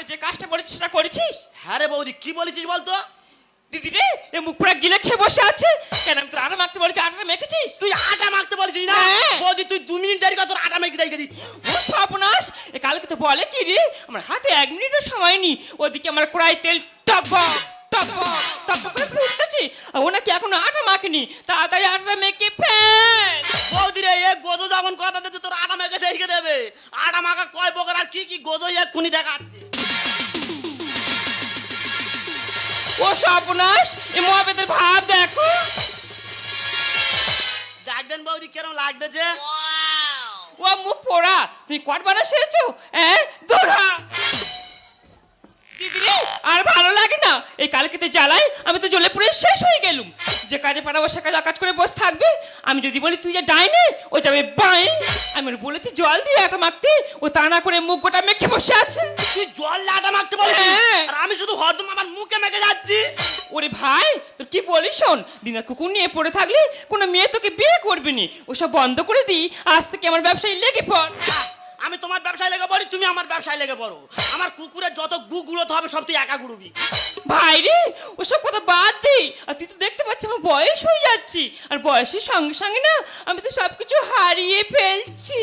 কানে যে কাজটা বলেছিস সেটা করেছিস? হ্যাঁ রে বৌদি কি বলেছিস বলতো? দিদি রে এ মুখ পুরা গিলে খেয়ে বসে আছে। কেন আমি তোর আটা মাখতে বলেছি আটাটা মেখেছিস? তুই আটা মাখতে বলেছিস না? হ্যাঁ। বৌদি তুই দু মিনিট দেরি কর তোর আটা মেখে দেখে দিচ্ছি। ও সর্বনাশ। এ কালকে তো বলে কি রে আমার হাতে এক মিনিটও সময় নেই। ওদিকে আমার কড়াই তেল টকবক টকবক টকবক করে ফুটতেছে আর ও নাকি এখনও আটা মাখেনি। তাড়াতাড়ি আটা মেখে ফেল। বৌদি রে এক গোজো যখন কথা দিতে তোর আটা মেখে দেখে দেবে। আটা মাখা কয় বকর আর কি কি গোজো এক্ষুনি দেখাচ্ছে। ও সর্বনাশ এ মহাবেদের ভাব দেখো। দেখবেন বৌদি কেরম লাগতেছে ও মুখ পোড়া তুই কট বানা শেখছো হ্যাঁ? দৌড়া দিদি রে। আর ভালো লাগে না। এই কালকেতে জ্বালাই আমি তো জ্বলে পুরো শেষ হয়ে গেলুম। যে কাজে পাঠাবো সে কাজ কাজ করে বসে থাকবে। আমি যদি বলি তুই যে ডাইনে ও যাবে বাই। আমি ওর বলেছি জল দিয়ে একটা মাখতে। ও তা না করে মুখ গোটা মেখে বসে আছে তুই জল আটা মাখতে বলেছিস হ্যাঁ। হরদম আমার মুখে মেখে যাচ্ছি। ওরে ভাই তোর কি বলিস শোন? দিনা কুকুর নিয়ে পড়ে থাকলে কোনো মেয়ে তোকে বিয়ে করবে নি। ওসব বন্ধ করে দিই আজ থেকে আমার ব্যবসায় লেগে পড়। আমি তোমার ব্যবসায় লেগে পড়ি তুমি আমার ব্যবসায় লেগে পড়ো। আমার কুকুরের যত গু গুলোতে হবে সব তুই একা গুড়বি ভাই রে ওসব কথা বাদ দে। আর তুই তো দেখতে পাচ্ছিস আমার বয়স হয়ে যাচ্ছি। আর বয়সের সঙ্গে সঙ্গে না আমি তো সবকিছু হারিয়ে ফেলছি।